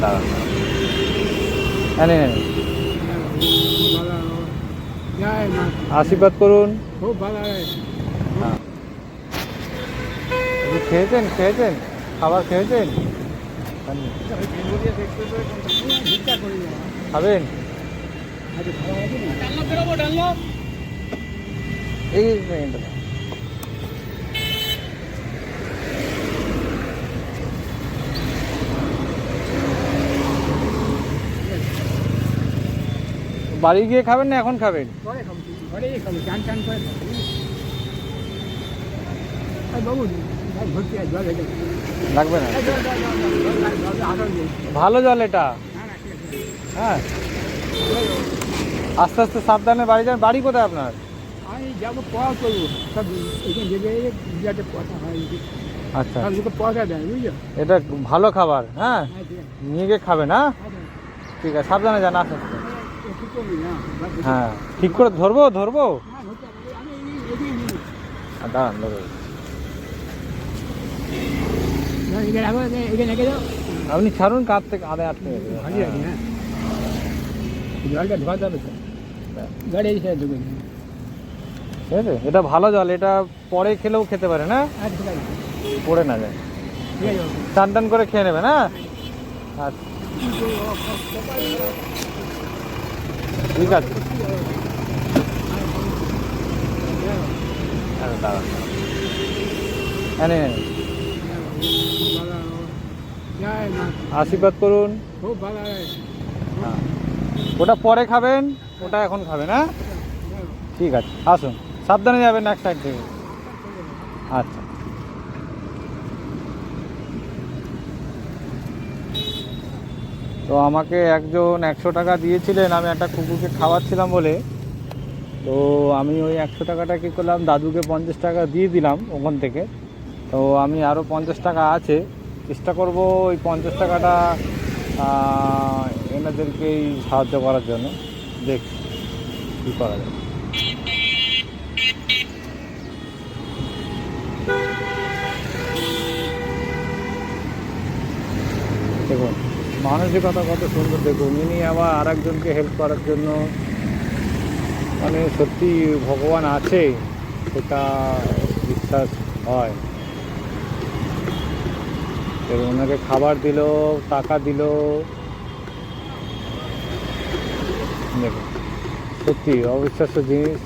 হ্যাঁ আশীর্বাদ করুন। খুব ভালো হয়। আপনি খেয়েছেন খেয়েছেন? খাবার খেয়েছেন? খাবেন? এই বাড়ি গিয়ে খাবেন না এখন খাবেন? খাব খাব খাব। হয়ে লাগবে না। ভালো জল এটা? না, না। হ্যাঁ। আস্তে আস্তে সাবধানে বাড়ি যান। বাড়ি কোথায় আপনার? আমি যাব পড়া করব। সব এখানে যেতে হয় আচ্ছা। এটা ভালো খাবার হ্যাঁ? হ্যাঁ নিয়ে গিয়ে খাবেন হ্যাঁ? আচ্ছা, ঠিক আছে। সাবধানে যান আস্তে। হ্যাঁ ঠিক করে ধরবো ধরবো না, দাঁড়ান না, এখানে আপনি ছাড়ুন কাঁধ থেকে আধে আটকে হ্যাঁ। জলটা গাড়ি ঠিক আছে এটা ভালো জল এটা পরে খেলেও খেতে পারে না আচ্ছা, পড়ে না যায় টান টান করে খেয়ে নেবেন হ্যাঁ আচ্ছা ঠিক আছে। দাঁড়ান হ্যাঁ মা। আশীর্বাদ করুন। হ্যাঁ। ওটা পরে খাবেন, ওটা এখন খাবেন হ্যাঁ? ঠিক আছে, আসুন। সাবধানে যাবেন এক সাইড থেকে। আচ্ছা। তো আমাকে একজন একশো টাকা দিয়েছিলেন, আমি একটা কুকুরকে খাওয়াচ্ছিলাম বলে। তো আমি ওই একশো টাকাটা কী করলাম, দাদুকে পঞ্চাশ টাকা দিয়ে দিলাম ওখান থেকে। তো আমি আরও পঞ্চাশ টাকা আছে, চেষ্টা করব ওই পঞ্চাশ টাকাটা এনাদেরকেই সাহায্য করার জন্য। দেখছি কী করা যায়। দেখুন। মানসিকতা কত সুন্দর। দেখুন, ইনি আবার আর একজনকে হেল্প করার জন্য মানে সত্যি ভগবান আছে, সেটা বিশ্বাস হয়। এবং ওনাকে খাবার দিল, টাকা দিল। দেখুন, সত্যি অবিশ্বাস্য জিনিস।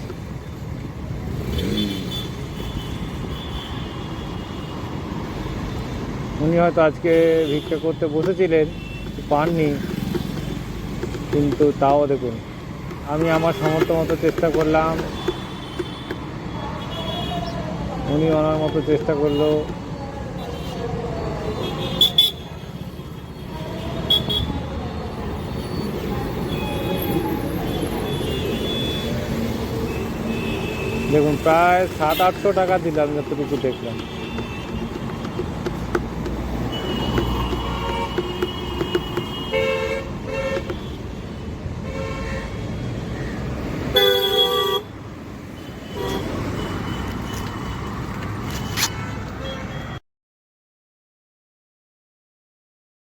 উনি হয়তো আজকে ভিক্ষা করতে বসেছিলেন। পাননি। কিন্তু তাও দেখুন, আমি আমার সামর্থ্য মতো চেষ্টা করলাম। উনি ওনার মতো চেষ্টা করল। দেখুন, প্রায় সাত আটশো টাকা দিলাম, যতটুকু দেখলাম।